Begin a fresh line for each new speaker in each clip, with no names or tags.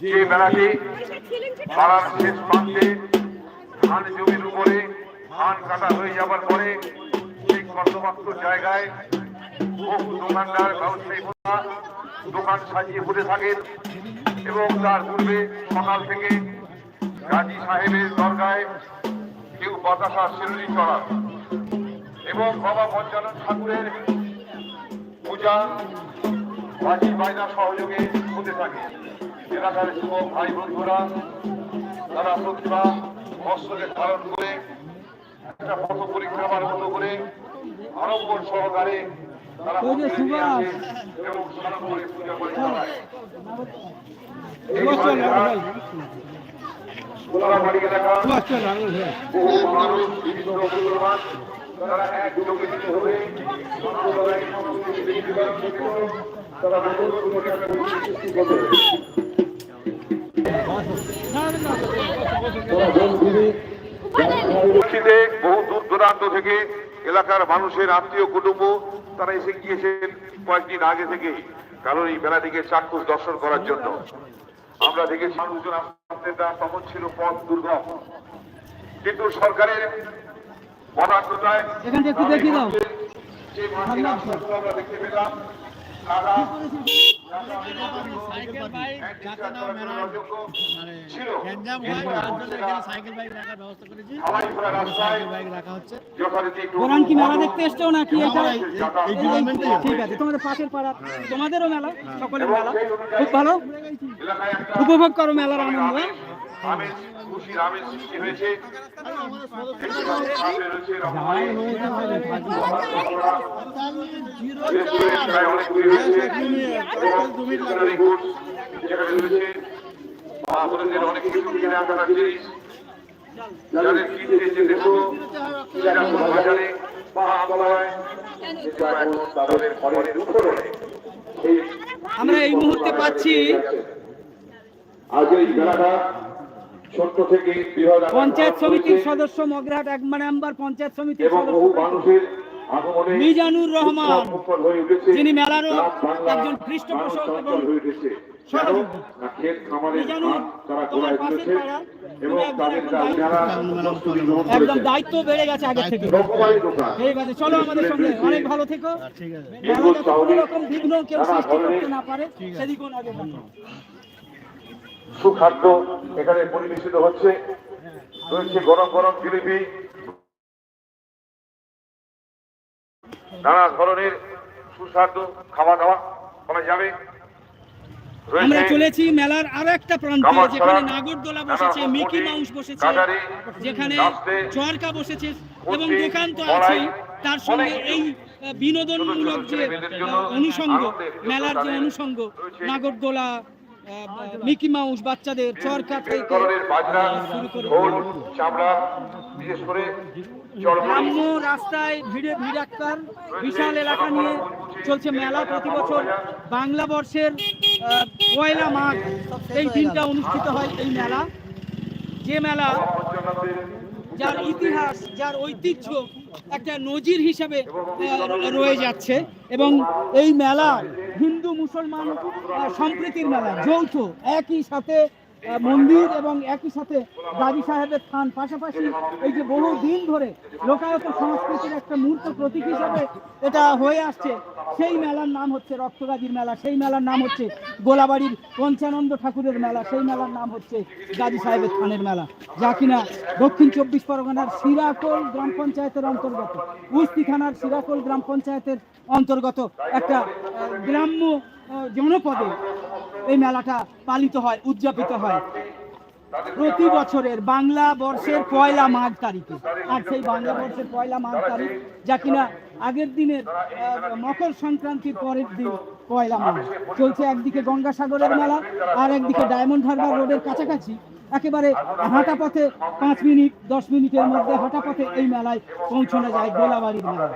যে মেলাটি পাড়ার শেষ প্রান্তে ধান জমির উপরে ধান কাটা হয়ে যাবার পরে সেই কর্মবাক্ত জায়গায় বহু দোকানদার, ব্যবসায়ী দোকান সাজিয়ে বসে থাকেন এবং তার পূর্বে সকাল থেকে গাজী সাহেবের দরগায় কেউ বাতাসা শিরুলি চড়া এবং বাবা পঞ্চানন ঠাকুরের পূজা বাজি বায়না সহযোগে হতে থাকে। এলাকার যুবক ভাই বন্ধুরা তারা প্রতিভা বস্ত্রকে ধারণ করে একটা পথ পরিক্রমার মতো করে আড়ম্বর সহকারে তারা এবং বিভিন্ন তারা এক জমিতে ছোটবেলায় সংস্কৃতি বিভাগ থেকে তারা উপস্থিতে বহু দূর দূরান্ত থেকে এলাকার মানুষের আত্মীয় কুটুম্ব তারা এসে গিয়েছেন কয়েকদিন আগে থেকে কারণ এই মেলাটিকে চাক্ষুষ দর্শন করার জন্য আমরা দেখেছি মানুষজন আসতে তখন ছিল পথ দুর্গম কিন্তু সরকারের অনাগ্রতায়। যে আমরা দেখতে পেলাম তারা
মানে হয়
ঠিক আছে তোমাদের পাশের পাড়া তোমাদেরও মেলা সকলের মেলা খুব ভালো উপভোগ করো মেলার আনন্দ হ্যাঁ?
খুশির আমেজ সৃষ্টি হয়েছে। অনেক কিছু জিনিস যাদের কিনতে বাজারে বা হয় তাদের উপরে
আমরা এই মুহূর্তে পাচ্ছি
আজ এই মেলাটা ছোট্ট থেকে বৃহৎ
পঞ্চায়েত সমিতির সদস্য মগরাহাট এক নাম্বার পঞ্চায়েত সমিতির সদস্য
বহু মানুষের
মিজানুর রহমান, যিনি
বাংলা
একজন পৃষ্ঠপোষক এবং একদম দায়িত্ব বেড়ে গেছে আগে থেকে। ঠিক আছে চলো আমাদের সঙ্গে। অনেক ভালো থেকো। রকম বিঘ্ন কেউ সৃষ্টি করতে না পারে সেদিকেও নজর রাখো
সুখাদ্য এখানে পরিবেশিত হচ্ছে। রয়েছে গরম গরম জিলিপি। নানা ধরনের সুস্বাদু খাওয়া দাওয়া করা যাবে।
আমরা চলেছি মেলার আরও একটা প্রান্তে যেখানে নাগরদোলা বসেছে মিকি মাউস বসেছে যেখানে চরকা বসেছে এবং দোকান তো আছেই। তার সঙ্গে এই বিনোদনমূলক যে অনুষঙ্গ মেলার যে অনুষঙ্গ নাগরদোলা মিকি মাউস বাচ্চাদের চরকা থেকে শুরু করে
বিশেষ করে
গ্রাম্য রাস্তায় ভিড়ে ভিড়াক্কার বিশাল এলাকা নিয়ে চলছে মেলা প্রতি বছর। বাংলা বর্ষের পয়লা মাঘ এই দিনটা অনুষ্ঠিত হয় এই মেলা। যে মেলা যার ইতিহাস, যার ঐতিহ্য একটা নজির হিসাবে রয়ে যাচ্ছে। এবং এই মেলা হিন্দু, মুসলমান সম্প্রীতির মেলা, যৌথ, একই সাথে মন্দির এবং একই সাথে গাজী সাহেবের থান। পাশাপাশি এই যে বহু দিন ধরে লোকায়ত সংস্কৃতির একটা মূর্ত প্রতীক হিসাবে এটা হয়ে আসছে। সেই মেলার নাম হচ্ছে রক্তগাজীর মেলা। সেই মেলার নাম হচ্ছে গোলাবাড়ির পঞ্চানন্দ ঠাকুরের মেলা। সেই মেলার নাম হচ্ছে গাজী সাহেবের থানের মেলা। যা কিনা দক্ষিণ চব্বিশ পরগনার সিরাকোল গ্রাম পঞ্চায়েতের অন্তর্গত। উস্তি থানার সিরাকোল গ্রাম পঞ্চায়েতের অন্তর্গত একটা গ্রাম্য জনপদে এই মেলাটা পালিত হয়, উদযাপিত হয়। প্রতি বছরের বাংলা বর্ষের পয়লা মাঘ তারিখে। আর সেই বাংলা বর্ষের পয়লা মাঘ তারিখ যা কিনা আগের দিনের মকর সংক্রান্তির পরের দিন পয়লা মাঘ। চলছে একদিকে গঙ্গাসাগরের মেলা আর একদিকে ডায়মন্ড হারবার রোডের কাছাকাছি। একেবারে হাঁটা পথে পাঁচ মিনিট, দশ মিনিটের মধ্যে হাঁটা পথে এই মেলায় পৌঁছানো যায়, গোলাবাড়ির মেলা।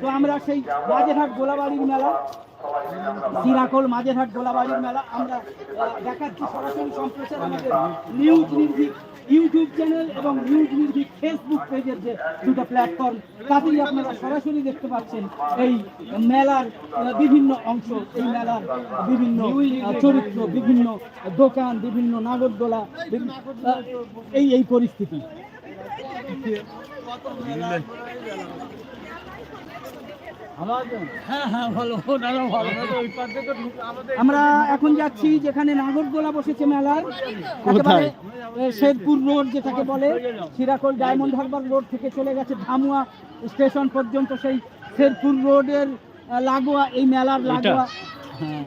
তো আমরা সেই মাঝেরহাট গোলাবাড়ির মেলা জিরাকোল মাঝেরহাট গোলাবাড়ির মেলা। আমরা দেখাচ্ছি সরাসরি সম্প্রচার আমাদের নিউজ নির্ভীক ইউটিউব চ্যানেল এবং নিউজ মিউজিক ফেসবুক পেজের যে দুটো প্ল্যাটফর্ম তাতেই আপনারা সরাসরি দেখতে পাচ্ছেন এই মেলার বিভিন্ন অংশ, এই মেলার বিভিন্ন চরিত্র, বিভিন্ন দোকান, বিভিন্ন নাগরদোলা এই এই পরিস্থিতি
হ্যাঁ হ্যাঁ ভালো দাদা ভালো ওই পার থেকে ঢুক- আমাদের
আমরা এখন যাচ্ছি যেখানে নাগরদোলা বসেছে মেলার। একেবারে শেরপুর রোড যেটাকে বলে সিরাকল ডায়মন্ড হারবার রোড থেকে চলে গেছে ধামুয়া স্টেশন পর্যন্ত সেই শেরপুর রোডের লাগোয়া এই মেলার লাগোয়া। হ্যাঁ।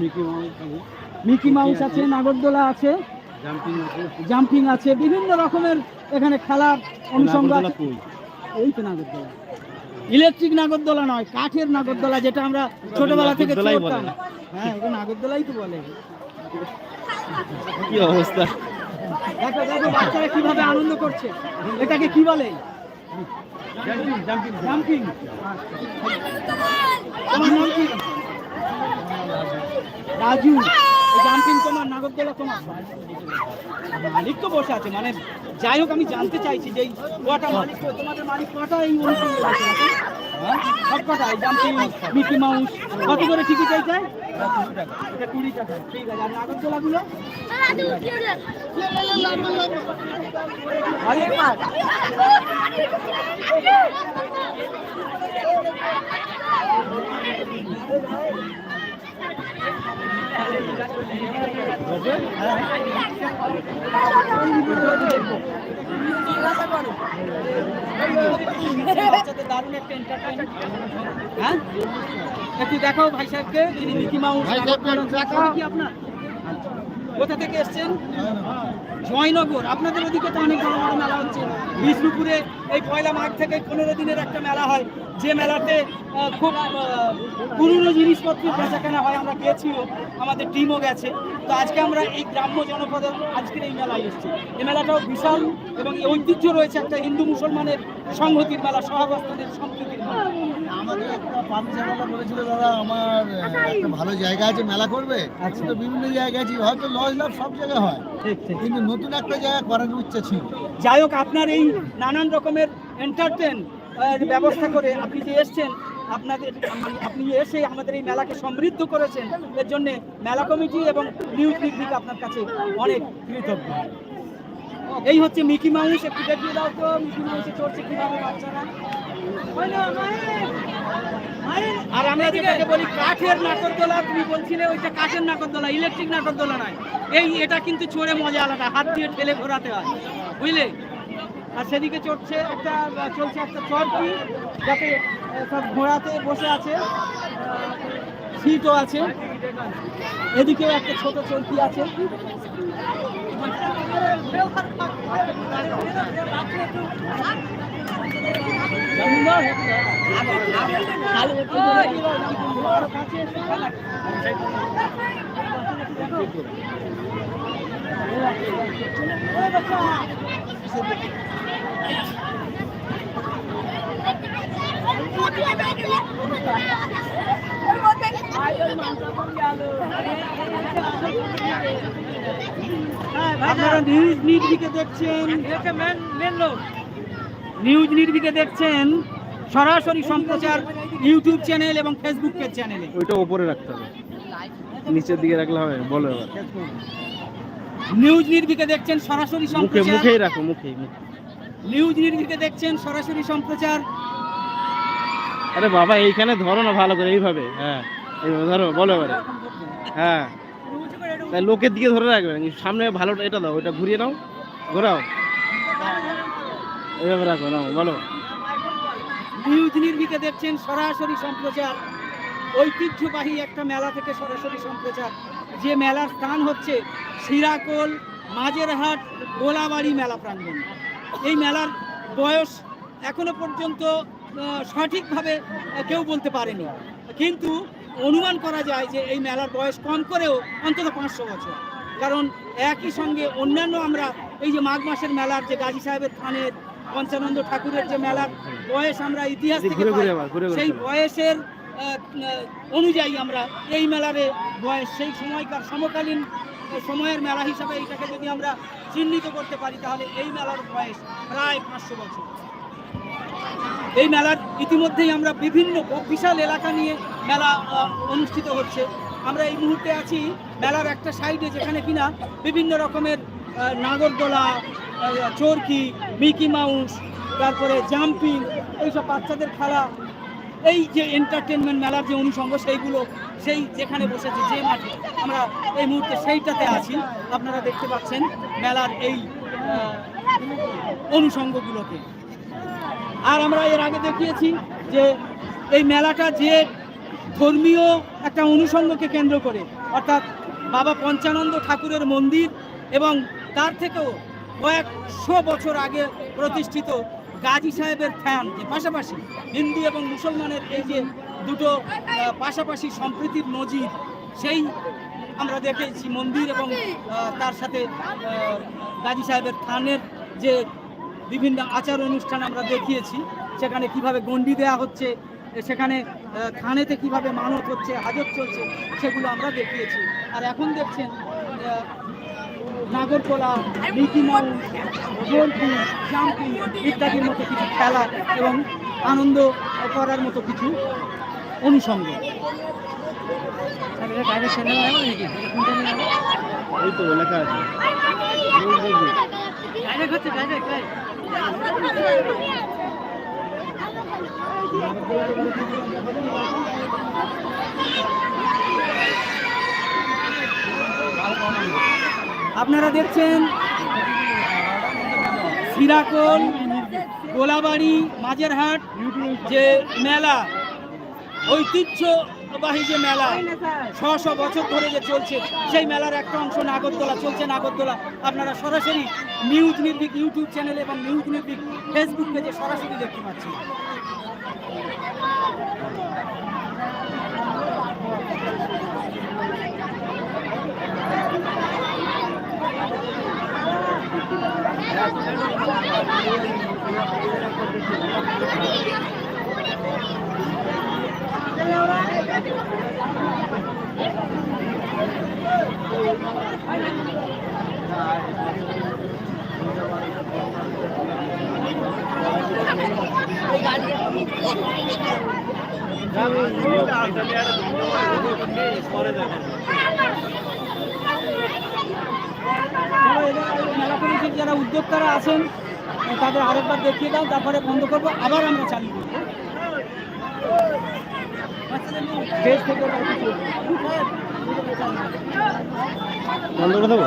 মিকি মাউস আছে,
মিকি মাউস আছে নাগরদোলা আছে।
জাম্পিং আছে।
বিভিন্ন রকমের এখানে খেলার অনুষঙ্গ আছে। এই তো নাগরদোলা। ইলেকট্রিক নাগরদোলা নয় কাঠের নাগরদোলা যেটা আমরা ছোটবেলা থেকে চড়তাম। হ্যাঁ এটা নাগরদোলাই তো বলে।
কি অবস্থা?
দেখো দেখো বাচ্চারা কীভাবে আনন্দ করছে। এটাকে কি বলে? জাম্পিং। তোমার নাম কি? রাজু। জাম্পিং তোমার নাগরদোলা তোমার মালিক তো বসে আছে মানে যাই হোক, আমি জানতে চাইছি যে কটা মালিক তোমাদের মালিক কটা এই অনুষ্ঠানে হ্যাঁ? সব কটা জাম্পিং মিকি মাউস, কত করে টিকিট চাইছে এটা কুড়ি টাকা, ঠিক আছে। আর নাগরদোলাগুলো বাচ্চাদের দারুণ একটা entertainment। হ্যাঁ? একটু দেখাও ভাই সাহেবকে যিনি মিকি মাউস কি আপনার কোথা থেকে এসছেন? জয়নগর, আপনাদের ওদিকে তো অনেক বড় বড় মেলা হচ্ছে। বিষ্ণুপুরে এই পয়লা মাঘ থেকে পনেরো দিনের একটা মেলা হয়। যে মেলাতে খুব পুরনো জিনিসপত্র বেচা কেনা হয়, আমরা গিয়েছিও আমাদের টিমও গেছে। তো আজকে আমরা এই গ্রাম্য জনপদের আজকের এই মেলায় এসেছি। এই মেলাটাও বিশাল এবং ঐতিহ্য রয়েছে একটা হিন্দু মুসলমানের সংহতির মেলা, সহাবস্থানের সম্প্রীতির মেলা।
একটা বলেছিল দাদা আমার একটা ভালো জায়গা আছে মেলা করবে।
আচ্ছা।
তো বিভিন্ন আছি হয়তো লজ লাভ সব জায়গায় হয়। কিন্তু নতুন একটা জায়গা করার ইচ্ছা ছিল।
যাই হোক আপনার এই নানান রকমের এন্টারটেন ব্যবস্থা করে আপনি যে এসছেন আপনাদের আপনি- আপনি এসে আমাদের এই মেলাকে সমৃদ্ধ করেছেন এর জন্য মেলা কমিটি এবং নিউজ পিকনিক আপনার কাছে অনেক কৃতজ্ঞ। এই হচ্ছে মিকি মাউস একটু দেখিয়ে দাও তো মিকি মাউসে চড়ছে কীভাবে বাচ্চারা? আর আমরা যেটাকে বলি কাঠের নাকরদোলা তুমি বলছিলে ওইটা কাঠের নাকরদোলা ইলেকট্রিক নাকরদোলা নয়। এই, এটা কিন্তু চড়ে মজা আলাদা, হাত দিয়ে ঠেলে ঘোরাতে হয়। বুঝলে? আর সেদিকে চড়ছে একটা, চলছে একটা চরকি, যাতে সব ঘোড়াতে বসে আছে। সিটও আছে। এদিকেও একটা ছোট চরকি আছে। আপনারা নিউজ নির্ভিকে দেখছেন। নিউজ নির্ভিকে দেখছেন সরাসরি সম্প্রচার ইউটিউব চ্যানেল এবং ফেসবুক পেজ চ্যানেলে
ওইটা উপরে রাখতে হবে। নিচের দিকে রাখলে হবে বলো এবার।
নিউজ নির্ভিকে দেখছেন সরাসরি
মুখে
সম্প্রচার।
মুখেই রাখো মুখেই মুখে।
নিউজ নির্ভিকে দেখছেন সরাসরি সম্প্রচার।
আরে বাবা এইখানে ধরো না ভালো করে এইভাবে। হ্যাঁ এইভাবে ধরো বলো এবারে। হ্যাঁ। তাই লোকের দিকে ধরে রাখবে। সামনে ভালো এটা দাও ওইটা ঘুরিয়ে নাও ঘোরাও। বলো।
দেখছেন সরাসরি সম্প্রচার। ঐতিহ্যবাহী একটা মেলা থেকে সরাসরি সম্প্রচার। যে মেলার স্থান হচ্ছে শিরাকোল মাঝেরহাট গোলাবাড়ি মেলা প্রাঙ্গণ। এই মেলার বয়স এখনও পর্যন্ত সঠিকভাবে কেউ বলতে পারেনি। কিন্তু অনুমান করা যায় যে এই মেলার বয়স কম করেও অন্তত পাঁচশো বছর। কারণ একই সঙ্গে অন্যান্য আমরা এই যে মাঘ মাসের মেলার যে গাজী সাহেবের থানের পঞ্চানন্দ ঠাকুরের যে মেলার বয়স আমরা ইতিহাস থেকে সেই বয়সের অনুযায়ী আমরা এই মেলারে বয়স সেই সময়কার সমকালীন সময়ের মেলা হিসাবে এইটাকে যদি আমরা চিহ্নিত করতে পারি তাহলে এই মেলার বয়স প্রায় পাঁচশো বছর। এই মেলার ইতিমধ্যেই আমরা বিভিন্ন বিশাল এলাকা নিয়ে মেলা অনুষ্ঠিত হচ্ছে। আমরা এই মুহূর্তে আছি মেলার একটা সাইডে যেখানে কিনা বিভিন্ন রকমের নাগরদোলা চরকি, মিকি মাউস, তারপরে জাম্পিং, এইসব বাচ্চাদের খেলা, এই যে এন্টারটেনমেন্ট মেলার যে অনুষঙ্গ সেইগুলো, সেই যেখানে বসেছে, যে মাঠে আমরা এই মুহূর্তে সেইটাতে আছি। আপনারা দেখতে পাচ্ছেন মেলার এই অনুষঙ্গগুলোকে। আর আমরা এর আগে দেখিয়েছি যে এই মেলাটা যে ধর্মীয় একটা অনুষঙ্গকে কেন্দ্র করে, অর্থাৎ বাবা পঞ্চানন্দ ঠাকুরের মন্দির এবং তার থেকেও কয়েকশো বছর আগে প্রতিষ্ঠিত গাজী সাহেবের ফ্যান যে পাশাপাশি হিন্দু এবং মুসলমানের এই যে দুটো পাশাপাশি সম্প্রীতির নজির, সেই আমরা দেখেছি মন্দির এবং তার সাথে গাজী সাহেবের থানের যে বিভিন্ন আচার অনুষ্ঠান আমরা দেখিয়েছি, সেখানে কীভাবে গণ্ডি দেওয়া হচ্ছে, সেখানে থানেতে কীভাবে মানত হচ্ছে, হাজত চলছে, সেগুলো আমরা দেখিয়েছি। আর এখন দেখছেন নাগরকোলা মিকি মাউস জাম্পিং ইত্যাদির মতো কিছু খেলা এবং আনন্দ করার মতো কিছু অনুষঙ্গ।
এই তো লেখা আছে।
আপনারা দেখছেন সিরাকোল, গোলাবাড়ি, মাঝেরহাট যে মেলা, ঐতিহ্যবাহী যে মেলা, ছশো বছর ধরে যে চলছে, সেই মেলার একটা অংশ নাগরদোলা চলছে নাগরদোলা। আপনারা সরাসরি নিউজ নির্ভিক ইউটিউব চ্যানেল এবং নিউজ নির্ভিক ফেসবুক পেজে সরাসরি দেখতে পাচ্ছি চলো এবার যারা উদ্যোক্তারা আছেন তাদের আরেকবার দেখিয়ে দাও তারপরে বন্ধ করব আবার আমরা চালু করব
বন্ধ করে দেবো?